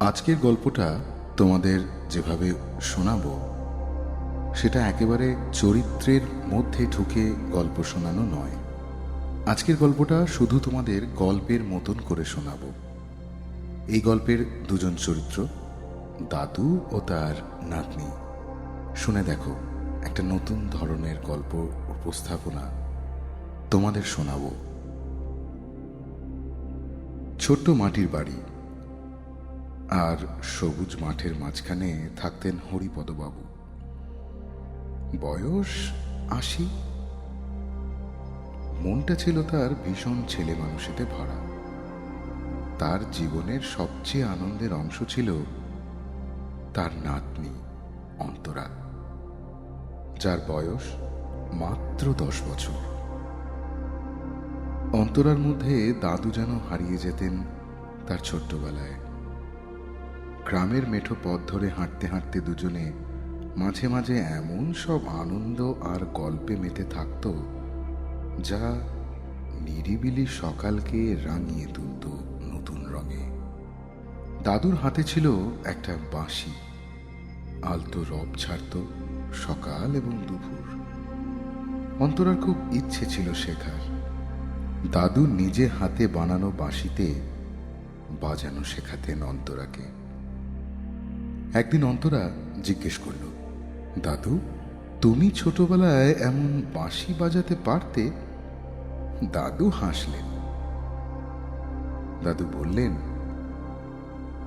আজকের গল্পটা তোমাদের যেভাবে শোনাবো, সেটা একেবারে চরিত্রের মধ্যে ঢুকে গল্প শোনানো নয়। আজকের গল্পটা শুধু তোমাদের গল্পের মতন করে শোনাবো। এই গল্পের দুজন চরিত্র, দাদু ও তার নাতনি। শুনে দেখো, একটা নতুন ধরনের গল্প উপস্থাপনা তোমাদের শোনাবো। ছোট্ট মাটির বাড়ি আর সবুজ মাঠের মাঝখানে থাকতেন হরিপদবাবু। বয়স আশি। মনটা ছিল তার ভীষণ ছেলে মানুষেতে ভরা। তার জীবনের সবচেয়ে আনন্দের অংশ ছিল তার নাতনি, অন্তরা, যার বয়স মাত্র দশ বছর। অন্তরার মধ্যে দাদু যেন হারিয়ে যেতেন তার ছোট্টবেলায়। গ্রামের মেঠো পথ ধরে হাঁটতে হাঁটতে দুজনে মাঝে মাঝে এমন সব আনন্দ আর গল্পে মেতে থাকত যা নিরিবিলি সকালকে রাঙিয়ে তুলত নতুন রঙে। দাদুর হাতে ছিল একটা বাঁশি। আলতো রব ছাড়ত সকাল এবং দুপুর। অন্তরার খুব ইচ্ছে ছিল শেখার। দাদু নিজে হাতে বানানো বাঁশিতে বাজানো শেখাতেন অন্তরাকে। একদিন অন্তরা জিজ্ঞেস করল, দাদু, তুমি ছোটবেলায় এমন বাঁশি বাজাতে পারতে? দাদু হাসলেন। দাদু বললেন,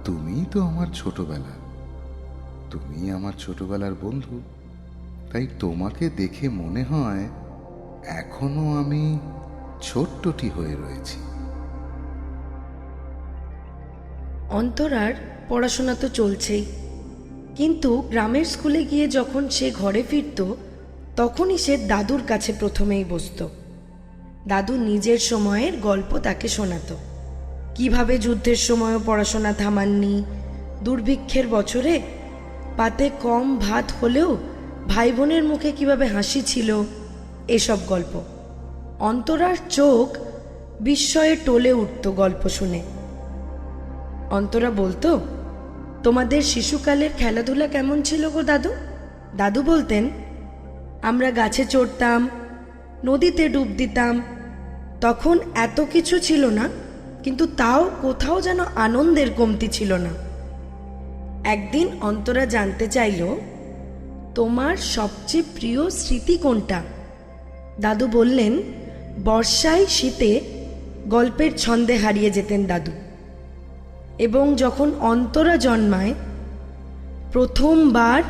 তুমি তো আমার ছোটবেলা। তুমি আমার ছোটবেলার বন্ধু। তাই তোমাকে দেখে মনে হয় এখনও আমি ছোট্টটি হয়ে রয়েছি। অন্তরার পড়াশোনা তো চলছেই। কিন্তু গ্রামের স্কুলে গিয়ে যখন সে ঘরে ফিরত, তখনই সে দাদুর কাছে প্রথমেই বসতো। দাদু নিজের সময়ের গল্প তাকে শোনাতো। কীভাবে যুদ্ধের সময়ও পড়াশোনা থামাননি, দুর্ভিক্ষের বছরে পাতে কম ভাত হলেও ভাই বোনের মুখে কীভাবে হাসি ছিল, এসব গল্প। অন্তরার চোখ বিস্ময়ে টলে উঠত গল্প শুনে। অন্তরা বলতো তোমাদের শিশুকালের খেলাধুলা কেমন ছিল গো দাদু? দাদু বলতেন, আমরা গাছে চড়তাম, নদীতে ডুব দিতাম, তখন এত কিছু ছিল না, কিন্তু তাও কোথাও যেন আনন্দের কমতি ছিল না। একদিন অন্তরা জানতে চাইল, তোমার সবচেয়ে প্রিয় স্মৃতি কোনটা? দাদু বললেন, বর্ষায় শীতে গল্পের ছন্দে হারিয়ে যেতেন দাদু। এবং যখন অন্তরা জন্মায়, প্রথমবার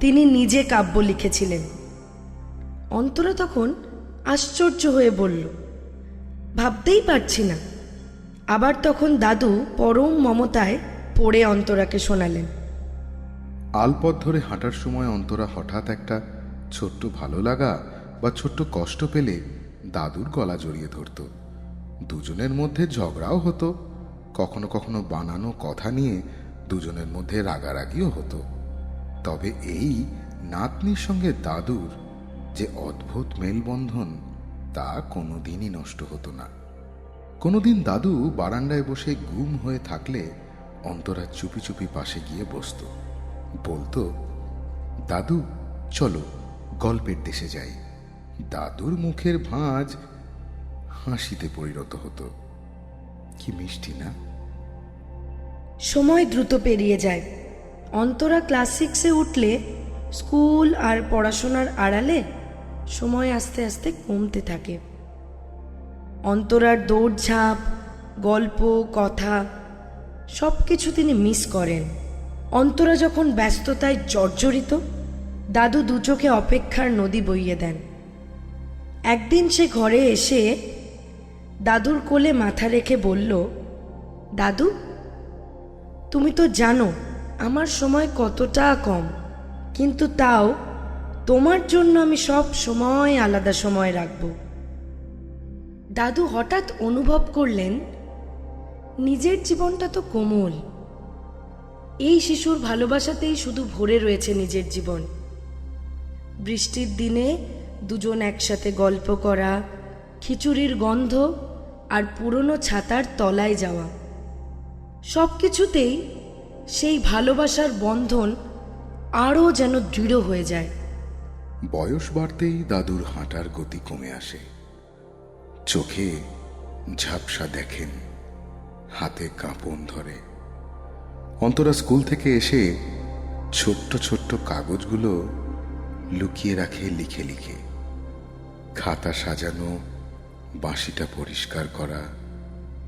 তিনি নিজে কাব্য লিখেছিলেন। অন্তরা তখন আশ্চর্য হয়ে বলল, ভাবতেই পারছি না। আবার তখন দাদু পরম মমতায় পড়ে অন্তরাকে শোনালেন। আলপথ ধরে হাঁটার সময় অন্তরা হঠাৎ একটা ছোট্ট ভালো লাগা বা ছোট্ট কষ্ট পেলে দাদুর গলা জড়িয়ে ধরত। দুজনের মধ্যে ঝগড়াও হতো। কখনো কখনো বানানো কথা নিয়ে দুজনের মধ্যে রাগারাগিও হতো। তবে এই নাতনির সঙ্গে দাদুর যে অদ্ভুত মেলবন্ধন, তা কোনোদিনই নষ্ট হতো না। কোনোদিন দাদু বারান্দায় বসে গুম হয়ে থাকলে অন্তরা চুপি চুপি পাশে গিয়ে বসতো। বলতো, দাদু, চলো গল্পের দেশে যাই। দাদুর মুখের ভাঁজ হাসিতে পরিণত হতো। কি মিষ্টি, না? সময় দ্রুত পেরিয়ে যায়। অন্তরা ক্লাস সিক্সে উঠলে, স্কুল আর পড়াশোনার আড়ালে সময় আস্তে আস্তে কমতে থাকে। অন্তরার দৌড়ঝাঁপ, গল্প, কথা সব কিছু তিনি মিস করেন। অন্তরা যখন ব্যস্ততায় জর্জরিত, দাদু দু চোখে অপেক্ষার নদী বইয়ে দেন। একদিন সে ঘরে এসে দাদুর কোলে মাথা রেখে বলল, দাদু, তুমি তো জানো আমার সময় কতটা কম, কিন্তু তাও তোমার জন্য আমি সব সময় আলাদা সময় রাখব দাদু হঠাৎ অনুভব করলেন, নিজের জীবনটা তো কোমল। এই শিশুর ভালোবাসাতেই শুধু ভরে রয়েছে নিজের জীবন। বৃষ্টির দিনে দুজন একসাথে গল্প করা, খিচুড়ির গন্ধ আর পুরনো ছাতার তলায় যাওয়া। সব কিছুতেই সেই ভালোবাসার বন্ধন আরও যেন দৃঢ় হয়ে যায়। বয়স বাড়তেই দাদুর হাঁটার গতি কমে আসে। চোখে ঝাপসা দেখেন, হাতে কাঁপন ধরে। অন্তরা স্কুল থেকে এসে ছোট্ট ছোট্ট কাগজগুলো লুকিয়ে রাখে লিখে লিখে। খাতা সাজানো বাঁশিটা পরিষ্কার করা,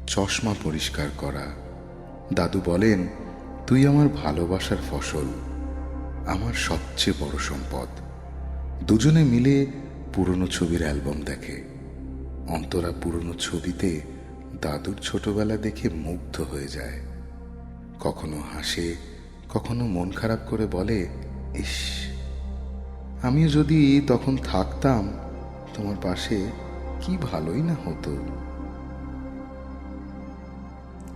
চশমা পরিষ্কার করা। দাদু বলেন, তুই আমার ভালোবাসার ফসল, আমার সবচেয়ে বড় সম্পদ। দুজনে মিলে পুরনো ছবির অ্যালবাম দেখে। অন্তরা পুরনো ছবিতে দাদুর ছোটবেলা দেখে মুগ্ধ হয়ে যায়। কখনো হাসে, কখনো মন খারাপ করে বলে, ইস, আমিও যদি তখন থাকতাম তোমার পাশে কি ভালোই না হতো।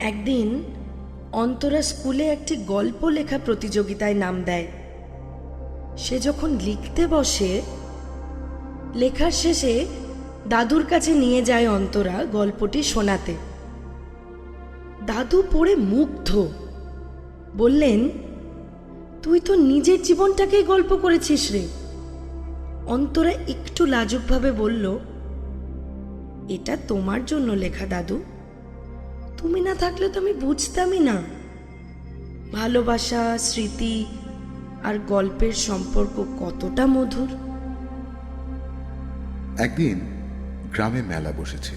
একদিন অন্তরা স্কুলে একটি গল্প লেখা প্রতিযোগিতায় নাম দেয়। সে যখন লিখতে বসে, লেখার শেষে দাদুর কাছে নিয়ে যায় অন্তরা গল্পটি শোনাতে। দাদু পড়ে মুগ্ধ। বললেন, তুই তো নিজের জীবনটাকেই গল্প করেছিস রে। অন্তরা একটু লাজুকভাবে বলল এটা তোমার জন্য লেখা, দাদু। তুমি না থাকলে তো আমি বুঝতামই না। ভালোবাসা, স্মৃতি আর গল্পের সম্পর্ক কতটা মধুর। একদিন গ্রামে মেলা বসেছে।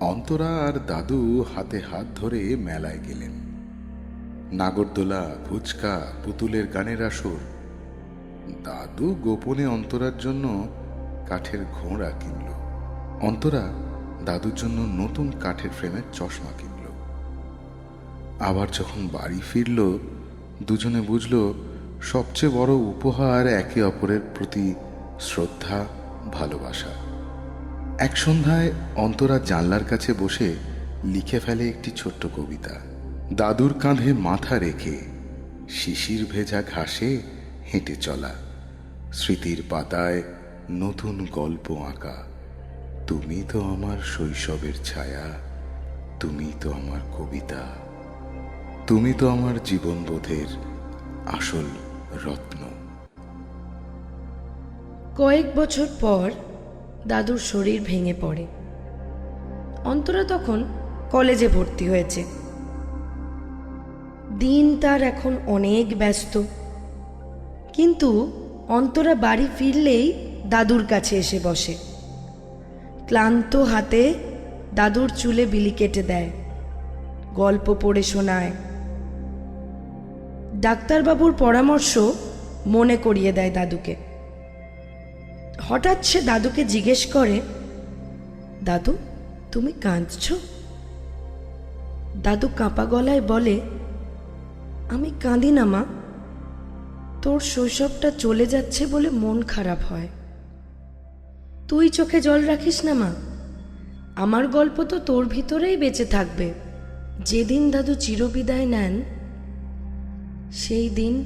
অন্তরা আর দাদু হাতে হাত ধরে মেলায় গেলেন। নাগরদোলা, ফুচকা, পুতুলের গানের আসর। দাদু গোপনে অন্তরার জন্য কাঠের ঘোড়া কিনল। অন্তরা দাদুর জন্য নতুন কাঠের ফ্রেমের চশমা কিনল। আবার যখন বাড়ি ফিরল, দুজনে বুঝল, সবচেয়ে বড় উপহার একে অপরের প্রতি শ্রদ্ধা, ভালোবাসা। এক সন্ধ্যায় অন্তরা জানলার কাছে বসে লিখে ফেলে একটি ছোট্ট কবিতা। দাদুর কাঁধে মাথা রেখে শিশির ভেজা ঘাসে হেঁটে চলা। স্মৃতির পাতায় নতুন গল্প আঁকা। তুমি তো আমার শৈশবের ছায়া, তুমি তো আমার কবিতা, তুমি তো আমার জীবনবোধের আসল রত্ন। কয়েক বছর পর দাদুর শরীর ভেঙে পড়ে। অন্তরা তখন কলেজে ভর্তি হয়েছে। দিন তার এখন অনেক ব্যস্ত। কিন্তু অন্তরা বাড়ি ফিরলেই দাদুর কাছে এসে বসে। ক্লান্ত হাতে দাদুর চুলে বিলি কেটে দেয়। গল্প পড়ে শোনায়। ডাক্তারবাবুর পরামর্শ মনে করিয়ে দেয় দাদুকে। হঠাৎ সে দাদুকে জিজ্ঞেস করে, দাদু, তুমি কাঁদছ? দাদু কাঁপা গলায় বলে, আমি কাঁদি না মা। তোর শৈশবটা চলে যাচ্ছে বলে মন খারাপ হয়। তুই চোখে জল রাখিস না, মা। আমার গল্প তো তোর ভিতরেই বেঁচে থাকবে। যেদিন দাদু চিরবিদায় নেন, সেই দিন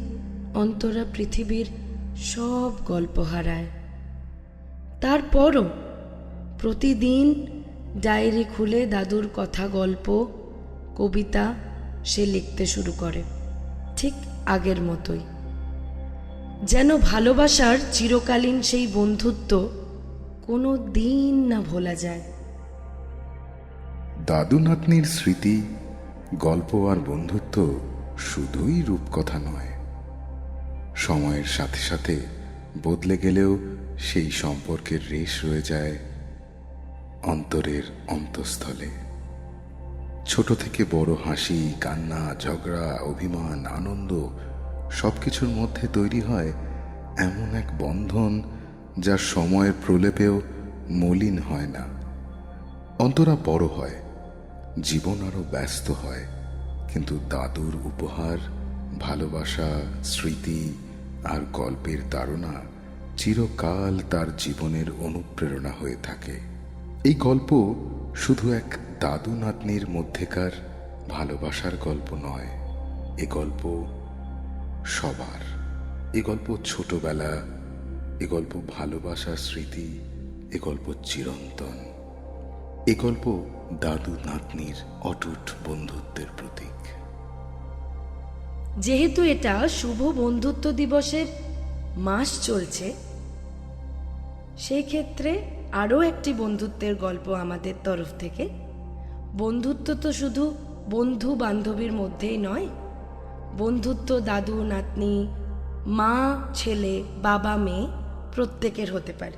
অন্তরা পৃথিবীর সব গল্প হারায়। তারপরও প্রতিদিন ডায়েরি খুলে দাদুর কথা, গল্প, কবিতা সে লিখতে শুরু করে, ঠিক আগের মতোই। যেন ভালোবাসার চিরকালীন সেই বন্ধুত্ব কোনো দিন না ভোলা যায়। দাদু নাতনির স্মৃতি, গল্প আর বন্ধুত্ব শুধুই রূপকথা নয়। সময়ের সাথে সাথে বদলে গেলেও সেই সম্পর্কের রেশ রয়ে যায় অন্তরের অন্তঃস্থলে। ছোট থেকে বড় হাসি, কান্না, ঝগড়া, অভিমান, আনন্দ সবকিছুর মধ্যে তৈরি হয় এমন এক বন্ধন যা সময়ের প্রলেপেও মলিন হয় না। অন্তরা বড় হয়, জীবন আরও ব্যস্ত হয়, কিন্তু দাদুর উপহার, ভালোবাসা, স্মৃতি আর গল্পের তাড়না চিরকাল তার জীবনের অনুপ্রেরণা হয়ে থাকে। এই গল্প শুধু এক দাদু নাতনির মধ্যেকার ভালোবাসার গল্প নয়, এ গল্প সবার। এ গল্প ছোটবেলা এ গল্প ভালোবাসার স্মৃতি, এ গল্প চিরন্তন, এ গল্প দাদু নাতনির অটুট বন্ধুত্বের প্রতীক। যেহেতু এটা শুভ বন্ধুত্ব দিবসের মাস চলছে সেই ক্ষেত্রে আরও একটি বন্ধুত্বের গল্প আমাদের তরফ থেকে। বন্ধুত্ব তো শুধু বন্ধু বান্ধবীর মধ্যেই নয়, বন্ধুত্ব দাদু, নাতনি, মা, ছেলে, বাবা, মেয়ে প্রত্যেকের হতে পারে।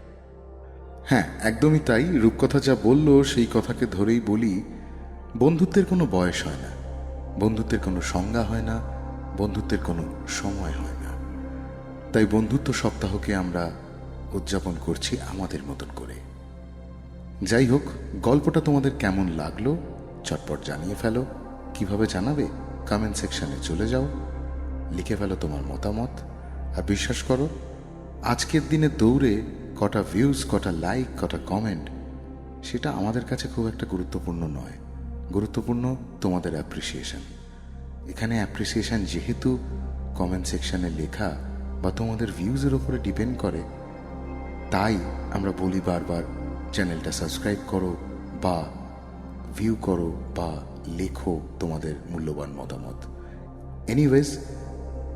হ্যাঁ একদমই তাই। রূপকথা যা বলল, সেই কথাকে ধরেই বলি, বন্ধুত্বের কোনো বয়স হয় না, বন্ধুত্বের কোনো সংজ্ঞা হয় না, বন্ধুত্বের কোনো সময় হয় না। তাই বন্ধুত্ব সপ্তাহকে আমরা উদযাপন করছি আমাদের মতন করে। যাই হোক, গল্পটা তোমাদের কেমন লাগল, চটপট জানিয়ে ফেলো। কীভাবে জানাবে কমেন্ট সেকশনে চলে যাও। লিখে ফেলো তোমার মতামত। আর বিশ্বাস করো আজকের দিনে দৌড়ে কটা ভিউজ কটা লাইক কটা কমেন্ট সেটা আমাদের কাছে খুব একটা গুরুত্বপূর্ণ নয়। গুরুত্বপূর্ণ তোমাদের অ্যাপ্রিসিয়েশন এখানে অ্যাপ্রিসিয়েশন যেহেতু কমেন্ট সেকশানে লেখা বা তোমাদের ভিউজের ওপরে ডিপেন্ড করে, তাই আমরা বলি বারবার চ্যানেলটা সাবস্ক্রাইব করো বা ভিউ করো বা লেখো তোমাদের মূল্যবান মতামত। এনিওয়েজ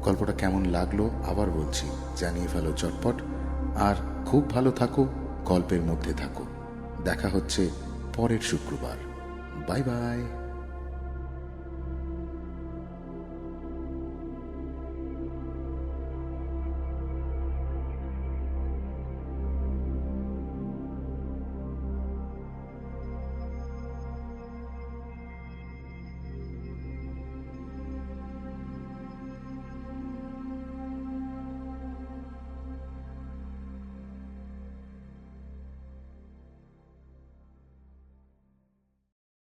গল্পটা কেমন লাগল আবার বলছি। জানিয়ে ফেলো চটপট। আর খুব ভালো থাকো, গল্পের মধ্যে থাকো। দেখা হচ্ছে পরের শুক্রবার। Bye bye.